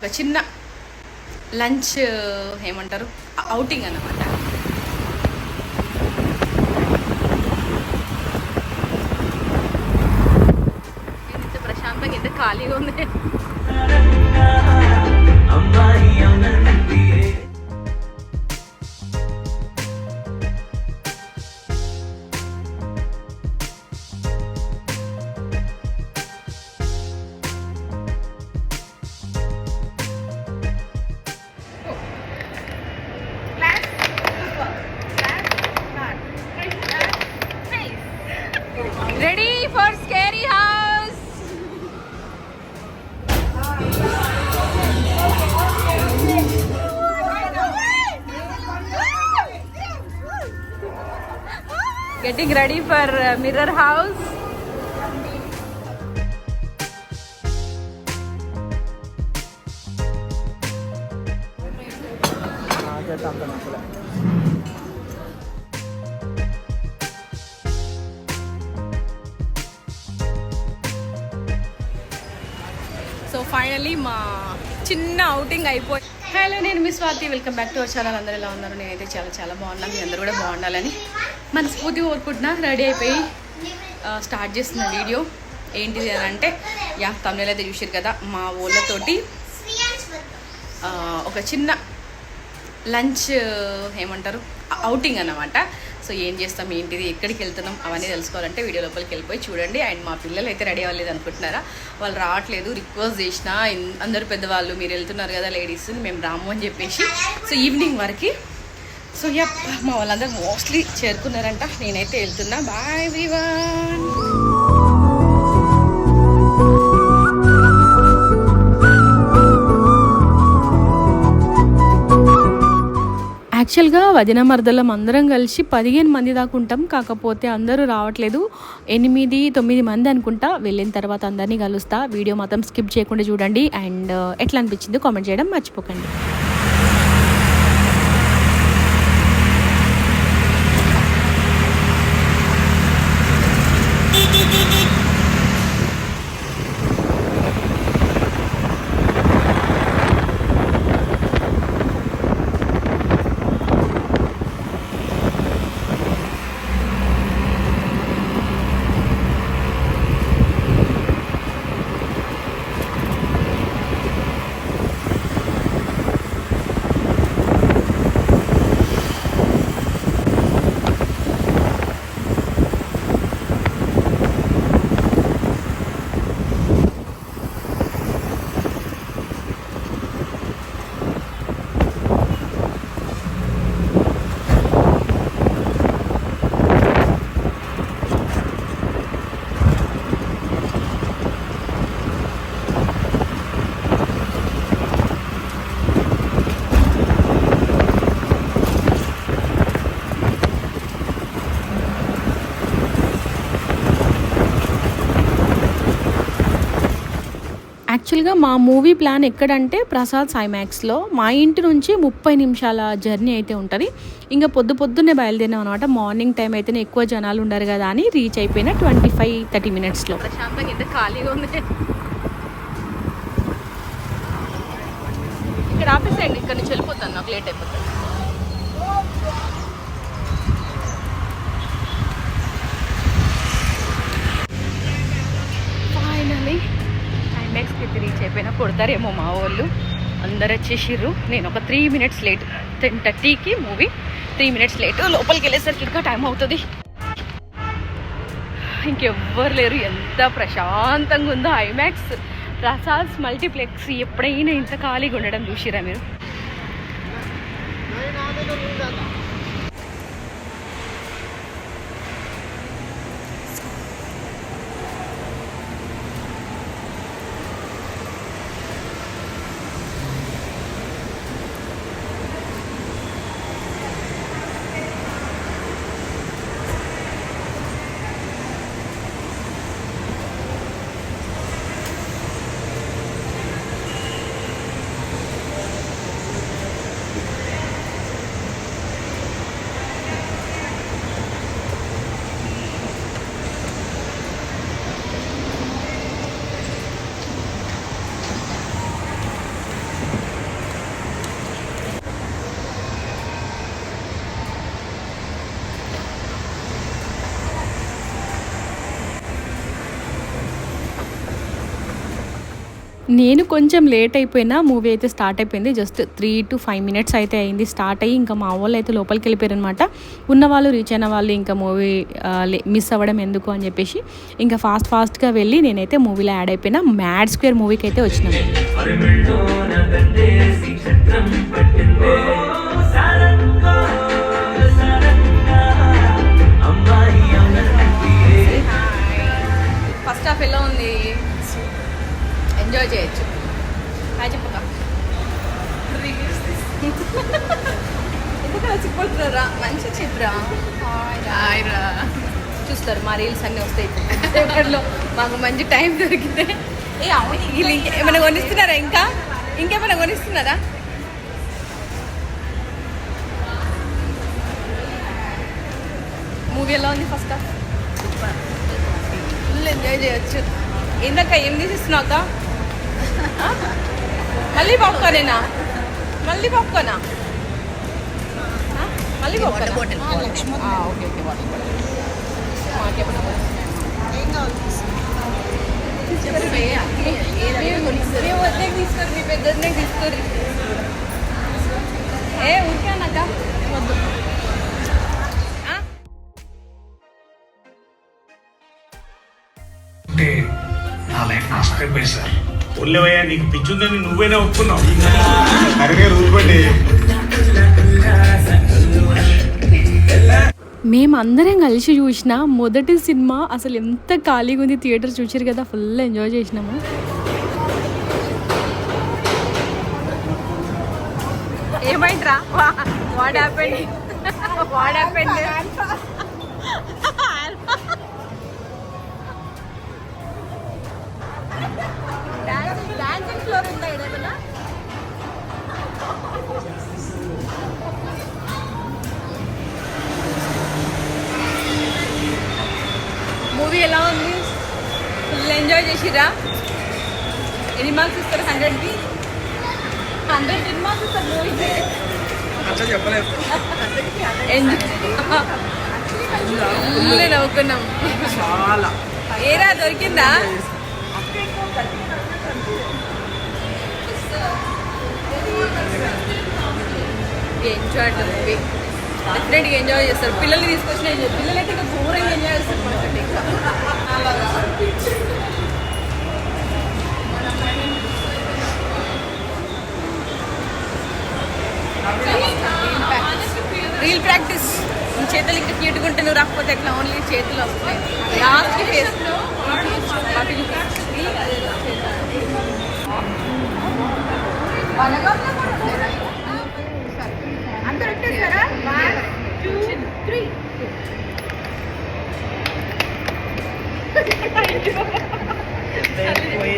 ఒక చిన్న లంచ్ ఏమంటారు? అవుటింగ్ అన్నమాట. నేను ఇంత ప్రశాంతంగా ఇంత ఖాళీగా ఉంది? అమ్మాయి Ready for scary house? getting ready for uh, mirror house మా చిన్న అవుటింగ్ అయిపోయి హలో నేను మీ Swathi. Welcome back to our channel అందరూ ఎలా ఉన్నారు? నేనైతే చాలా చాలా బాగున్నాను. మీ అందరూ కూడా బాగుండాలని మనస్ఫూర్తి కోరుకుంటున్నా. రెడీ అయిపోయి స్టార్ట్ చేస్తున్న వీడియో ఏంటిది అని అంటే యా తమిళ అయితే చూసారు కదా మా ఊళ్ళతోటి ఒక చిన్న లంచ్ ఏమంటారు అవుటింగ్ అన్నమాట. సో ఏం చేస్తాం ఏంటిది ఎక్కడికి వెళ్తున్నాం అవన్నీ తెలుసుకోవాలంటే వీడియో లోపలికి వెళ్ళిపోయి చూడండి. అండ్ మా పిల్లలు అయితే రెడీ అవ్వలేదు అనుకుంటున్నారా? వాళ్ళు రావట్లేదు రిక్వెస్ట్ చేసిన అందరు పెద్దవాళ్ళు మీరు వెళ్తున్నారు కదా లేడీస్ మేము రాము అని చెప్పేసి. సో ఈవినింగ్ వరకు సో యా మా వాళ్ళందరూ మోస్ట్లీ చేరుకున్నారంట. నేనైతే వెళ్తున్నా. Bye everyone. యాక్చువల్గా వదిన మరదలం అందరం కలిసి పదిహేను మంది దాకా ఉంటాం. కాకపోతే అందరూ రావట్లేదు. ఎనిమిది తొమ్మిది మంది అనుకుంటా. వెళ్ళిన తర్వాత అందరినీ కలుస్తా. వీడియో మాత్రం స్కిప్ చేయకుండా చూడండి. అండ్ ఎట్లా అనిపించిందో కామెంట్ చేయడం మర్చిపోకండి. యాక్చువల్గా మా మూవీ ప్లాన్ ఎక్కడంటే ప్రసాద్ సైమాక్స్లో మా ఇంటి నుంచి ముప్పై నిమిషాల జర్నీ అయితే ఉంటుంది. ఇంకా పొద్దు పొద్దున్నే బయలుదేరినాం అనమాట మార్నింగ్ టైం అయితేనే ఎక్కువ జనాలు ఉండరు కదా అని రీచ్ అయిపోయిన ట్వంటీ ఫైవ్ థర్టీ మినిట్స్లో. ప్రశాంతంగా ఎంత ఖాళీగా ఉంది. ఇక్కడ ఆపేసేయండి. ఇక్కడ నుంచి వెళ్ళిపోతాను. నాకు లేట్ అయిపోతుంది ఫైనలీ ఐమాక్స్కి అయితే రీచ్ అయిపోయినా కొడతారేమో మా వాళ్ళు. అందరు వచ్చేసిర్రు. నేను ఒక త్రీ మినిట్స్ లేట్ టెన్ థర్టీకి మూవీ త్రీ మినిట్స్ లేట్ లోపలికి వెళ్ళేసరికి ఇంకా టైం అవుతుంది. ఇంకెవ్వరు లేరు. ఎంత ప్రశాంతంగా ఉందో ఐమాక్స్. ప్రసాద్స్ మల్టీప్లెక్స్. ఎప్పుడైనా ఇంత ఖాళీగా ఉండడం చూసిరా మీరు? నేను కొంచెం లేట్ అయిపోయినా మూవీ అయితే స్టార్ట్ అయిపోయింది. Just three to five minutes అయితే అయింది స్టార్ట్ అయ్యి ఇంకా మా వాళ్ళు అయితే లోపలికి వెళ్ళిపోయారనమాట ఉన్న వాళ్ళు రీచ్ అయిన వాళ్ళు ఇంకా మూవీ మిస్ అవ్వడం ఎందుకు అని చెప్పేసి ఇంకా ఫాస్ట్ ఫాస్ట్గా వెళ్ళి నేనైతే మూవీలో యాడ్ అయిపోయినా. మ్యాడ్ స్క్వేర్ మూవీకి అయితే వచ్చినాను ఫస్ట్ హాఫ్ ఎలా ఎంజాయ్ చేయొచ్చు. హాయ్ చెప్పక ఎందుకు చిక్కుకుంటున్నారా మంచి చిత్రా హాయ్ రా. చూస్తారు మా రీల్స్ అన్నీ వస్తాయి మాకు మంచి టైం దొరికితే. ఏ అవును వీళ్ళు ఇంక- ఏమైనా కొనిస్తున్నారా ఇంకా? ఇంకేమైనా కొనిస్తున్నారా? మూవీ ఎలా ఉంది ఫస్ట్ ఫుల్ ఎంజాయ్ చేయొచ్చు. ఇందాక ఏం తీసిస్తున్నావు అక్క? ఆ? మళ్ళీ పాప్కార్నేనా మళ్ళీ పాప్కార్నా ఆ? మళ్ళీ popcorn okay okay water bottle మాకేమన్నా మేము వద్దే తీసుకోరు మీ పెద్దనే తీసుకోరు. ఏ ఊరికేనక్క వద్దు. ఆ? అంటే నా లైఫ్ నాశనం అయిపోయింది సార్. ఒళ్ళవయ్యా నీకు పిచ్చుందని నువ్వేనే ఒప్పుకున్నావు? రూపండి మేమందరం కలిసి చూసిన మొదటి సినిమా అసలు ఎంత ఖాళీగా ఉంది థియేటర్ చూసారు కదా ఫుల్ ఎంజాయ్ చేసినాము. ఏమైందిరా? What happened what happened enjoy చేసిరా ఎన్ని మార్క్స్ ఇస్తారు? హండ్రెడ్కి హండ్రెడ్ ఎన్ని మార్క్స్ ఇస్తారు? మూవీకి నవ్వుకున్నాం. చాలా. ఏరా దొరికిందా? ఎంజాయ్ మూవీ డెఫినెట్గా ఎంజాయ్ చేస్తారు. పిల్లల్ని తీసుకొచ్చిన ఎంజాయ్ పిల్లలైతే ఇంకా ఘోరంగా ఎంజాయ్ చేస్తారు. రీల్ ప్రాక్టీస్ చేతులు ఇంకా క్యూట్కుంటే నువ్వు రాకపోతే ఎట్లా? ఓన్లీ చేతులు వస్తాయి. లాస్ట్ ఫేస్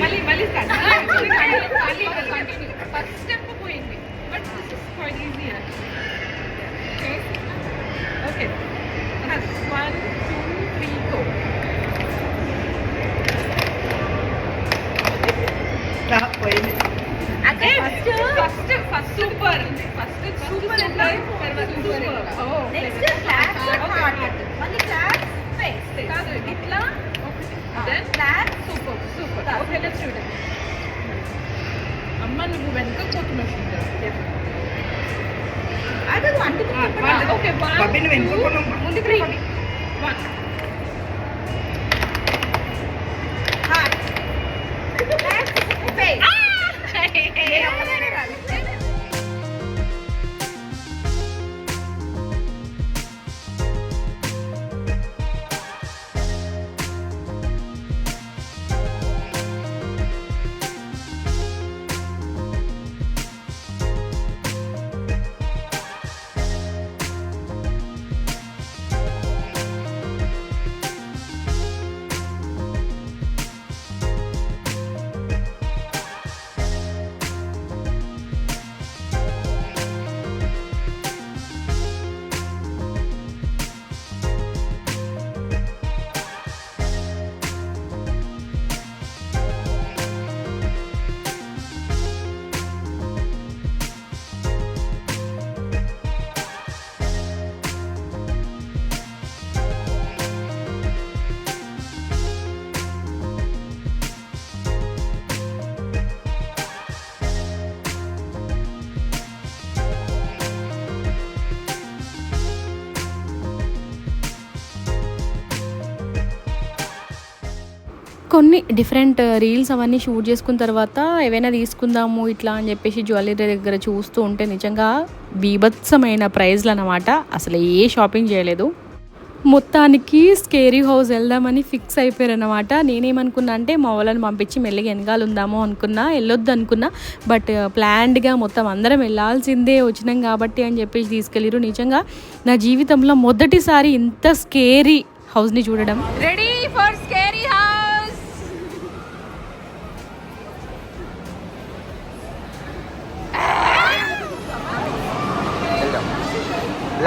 మళ్ళీ మళ్ళీ first step పోయింది but this is quite easier okay one two three four అదే first first first super first super ఎట్లా తర్వాత సూపర్ నెక్స్ట్ క్లాస్ మళ్ళీ క్లాస్ కాదు ఇట్లా then class super super okay let's do it అమ్మ నువ్వు వెనక పోతున్నావు ఓకే వెనుక ముందుకు రండి వన్ కొన్ని డిఫరెంట్ రీల్స్ uh, అవన్నీ షూట్ చేసుకున్న తర్వాత ఏవైనా తీసుకుందాము ఇట్లా అని చెప్పేసి జ్యువెలరీ దగ్గర చూస్తూ ఉంటే నిజంగా బీభత్సమైన ప్రైజ్లు అనమాట అసలు ఏ షాపింగ్ చేయలేదు. మొత్తానికి స్కేరీ హౌస్ వెళ్దామని ఫిక్స్ అయిపోయారనమాట నేనేమనుకున్నా అంటే మా వాళ్ళని పంపించి మెల్లిగా వెనకాల ఉందాము అనుకున్నా వెళ్ళొద్దు అనుకున్నా. బట్ ప్లాన్డ్గా uh, మొత్తం అందరం వెళ్ళాల్సిందే వచ్చినాం కాబట్టి అని చెప్పేసి తీసుకెళ్ళారు నిజంగా నా జీవితంలో మొదటిసారి ఇంత స్కేరీ హౌస్ని చూడడం. రెడీ ఫర్ స్కేరీ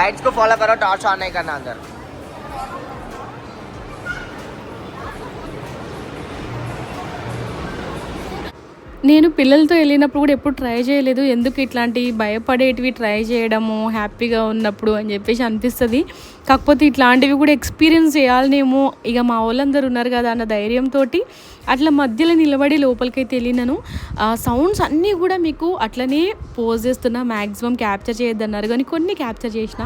लाइट्स को फॉलो करो टॉर्च ऑन नहीं करना अंदर। నేను పిల్లలతో వెళ్ళినప్పుడు కూడా ఎప్పుడు ట్రై చేయలేదు. ఎందుకు ఇట్లాంటి భయపడేటివి ట్రై చేయడము హ్యాపీగా ఉన్నప్పుడు అని చెప్పేసి అనిపిస్తుంది. కాకపోతే ఇట్లాంటివి కూడా ఎక్స్పీరియన్స్ చేయాలనేమో ఇక మా వాళ్ళందరూ ఉన్నారు కదా అన్న ధైర్యంతో అట్లా మధ్యలో నిలబడి లోపలికైతే వెళ్ళినాను. ఆ సౌండ్స్ అన్నీ కూడా మీకు అట్లనే పోజ్ చేస్తున్నా. మ్యాక్సిమం క్యాప్చర్ చేయొద్దన్నారు. కానీ కొన్ని క్యాప్చర్ చేసిన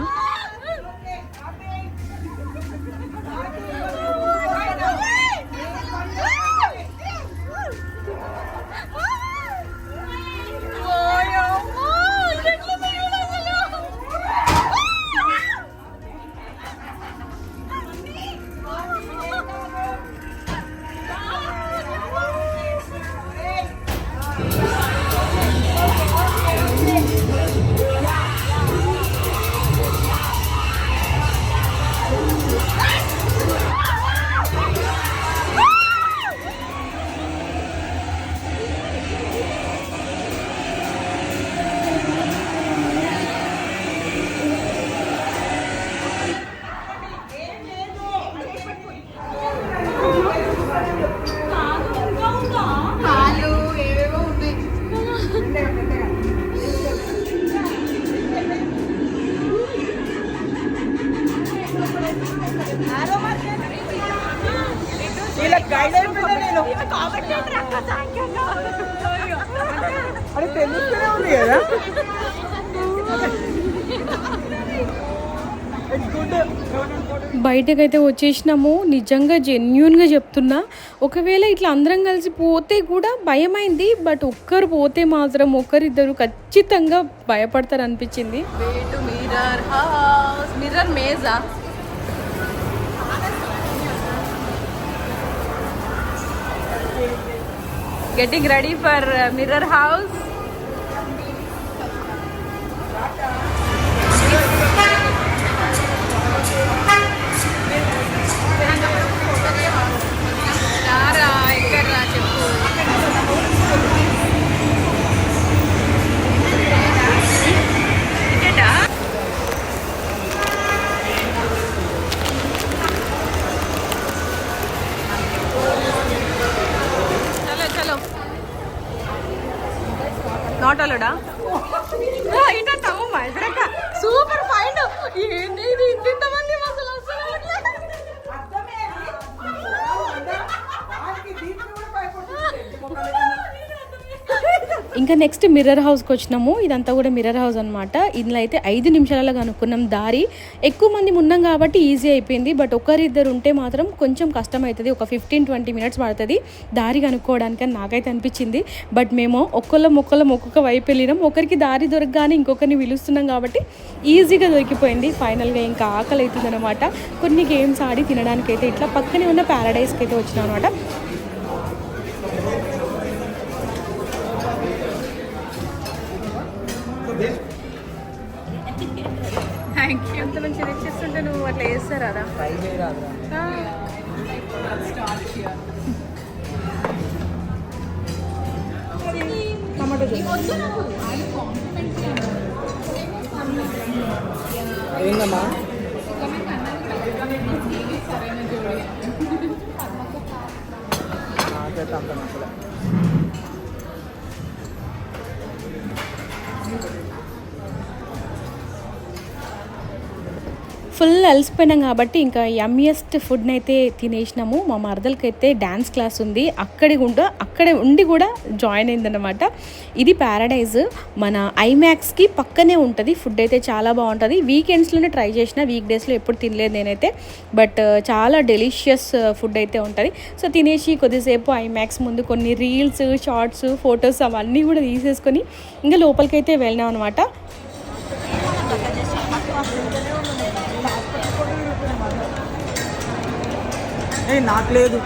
బయటకైతే వచ్చేసినాము. నిజంగా జెన్యున్గా చెప్తున్నా. ఒకవేళ ఇట్లా అందరం కలిసి పోతే కూడా భయమైంది. బట్ ఒక్కరు పోతే మాత్రం ఒకరిద్దరు ఖచ్చితంగా భయపడతారు అనిపించింది mirror maze getting ready for mirror house யாரா నెక్స్ట్ మిర్రర్ హౌస్కి వచ్చినాము. ఇదంతా కూడా మిర్రర్ హౌస్ అనమాట ఇందులో అయితే ఐదు నిమిషాలలో కనుక్కున్నాం దారి. ఎక్కువ మంది ఉన్నాం కాబట్టి ఈజీ అయిపోయింది. బట్ ఒకరిద్దరు ఉంటే మాత్రం కొంచెం కష్టం అవుతుంది ఒక ఫిఫ్టీన్ ట్వంటీ మినిట్స్ పడుతుంది దారి కనుక్కోవడానికి అని నాకైతే అనిపించింది. బట్ మేము ఒక్కొక్కళ్ళం ఒక్కొక్కళ్ళం ఒక్కొక్క వైపు వెళ్ళినాం. ఒకరికి దారి దొరకగానే ఇంకొకరిని పిలుస్తున్నాం కాబట్టి ఈజీగా దొరికిపోయింది. ఫైనల్గా ఇంకా ఆకలి అవుతుంది అనమాట కొన్ని గేమ్స్ ఆడి తినడానికైతే ఇట్లా పక్కనే ఉన్న ప్యారడైస్కి అయితే వచ్చినాం అనమాట థ్యాంక్ యూ అంత మంచి తెచ్చిస్తుంటే నువ్వు అట్లా చేస్తారా ఏందమ్మా నాకైతే అంత నచ్చలే ఫుల్ అలసిపోయినాం కాబట్టి ఇంకా యమ్మియస్ట్ ఫుడ్ని అయితే తినేసినాము. మా మరదలకి అయితే డ్యాన్స్ క్లాస్ ఉంది. అక్కడి కూడా అక్కడే ఉండి కూడా జాయిన్ అయిందనమాట ఇది ప్యారడైజ్ మన ఐమాక్స్కి పక్కనే ఉంటుంది. ఫుడ్ అయితే చాలా బాగుంటుంది. వీకెండ్స్లోనే ట్రై చేసిన వీక్ డేస్లో ఎప్పుడు తినలేదు నేనైతే. బట్ చాలా డెలిషియస్ ఫుడ్ అయితే ఉంటుంది. సో తినేసి కొద్దిసేపు ఐమాక్స్ ముందు కొన్ని రీల్స్ షార్ట్స్ ఫొటోస్ అవన్నీ కూడా తీసేసుకొని ఇంకా లోపలికైతే వెళ్ళినాం అనమాట నాకు లేదు.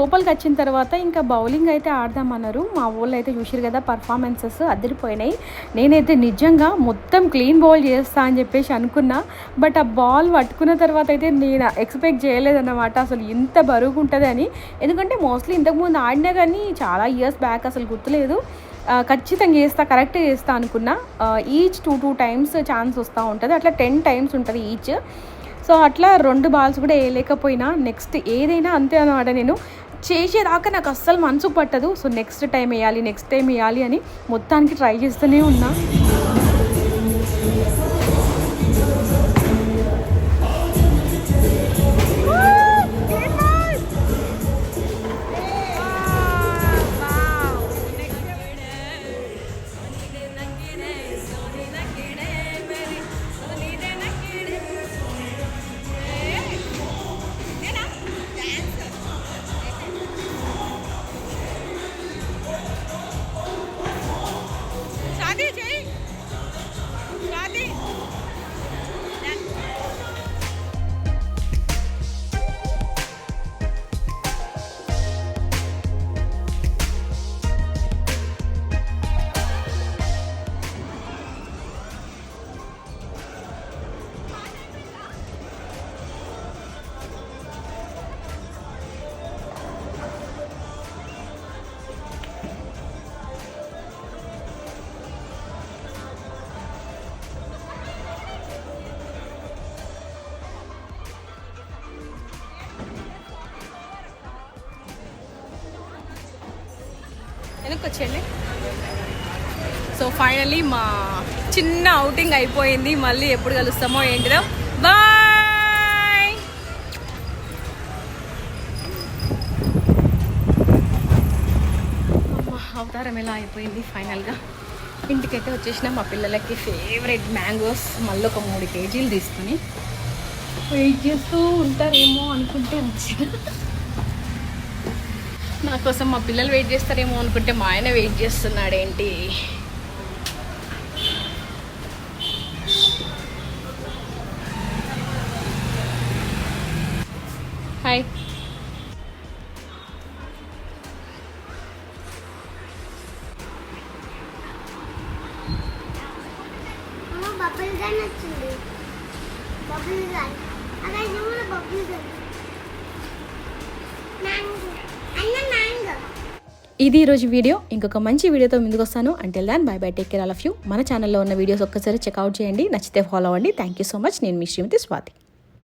లోపలికి వచ్చిన తర్వాత ఇంకా బౌలింగ్ అయితే ఆడదామన్నారు. మా వాళ్ళు అయితే చూసారు కదా పర్ఫార్మెన్సెస్ అదిరిపోయినాయి. నేనైతే నిజంగా మొత్తం క్లీన్ బౌల్ చేస్తా అని చెప్పేసి అనుకున్నా. బట్ ఆ బాల్ పట్టుకున్న తర్వాత అయితే నేను ఎక్స్పెక్ట్ చేయలేదన్నమాట. అసలు ఇంత బరువుగా ఉంటుంది అని. ఎందుకంటే మోస్ట్లీ ఇంతకుముందు ఆడినా కానీ చాలా ఇయర్స్ బ్యాక్ అసలు గుర్తులేదు. ఖచ్చితంగా చేస్తా కరెక్ట్గా చేస్తా అనుకున్నా. Each two two times chance వస్తూ ఉంటుంది. అట్లా టెన్ టైమ్స్ ఉంటుంది ఈచ్ సో అట్లా రెండు బాల్స్ కూడా వేయలేకపోయినా. నెక్స్ట్ ఏదైనా అంతే అనమాట నేను. చేసేదాకా నాకు అస్సలు మనసు పట్టదు. సో నెక్స్ట్ టైం వేయాలి నెక్స్ట్ టైం వేయాలి అని మొత్తానికి ట్రై చేస్తూనే ఉన్నా. వెనక్కి వచ్చేయండి సో ఫైనలీ మా చిన్న అవుటింగ్ అయిపోయింది. మళ్ళీ ఎప్పుడు కలుస్తామో ఏంటిదో. బాయ్ అవతారం ఎలా అయిపోయింది ఫైనల్గా? ఇంటికైతే వచ్చేసిన. మా పిల్లలకి ఫేవరెట్ మ్యాంగోస్ మళ్ళీ ఒక మూడు కేజీలు తీసుకుని వెయిట్ చేస్తూ ఉంటారేమో అనుకుంటే వచ్చిన. నా కోసం మా పిల్లలు వెయిట్ చేస్తారేమో అనుకుంటే మా ఆయన వెయిట్ చేస్తున్నాడు ఇది ఈరోజు వీడియో. ఇంకొక మంచి వీడియోతో ముందుకు వస్తాను. అంటే దాన్ bye bye take care all of you మన ఛానల్లో ఉన్న వీడియోస్ ఒక్కసారి చెక్అవుట్ చేయండి. నచ్చితే ఫాలో అవ్వండి. థ్యాంక్ యూ సో మచ్ నేను మీ శ్రీమతి స్వాతి.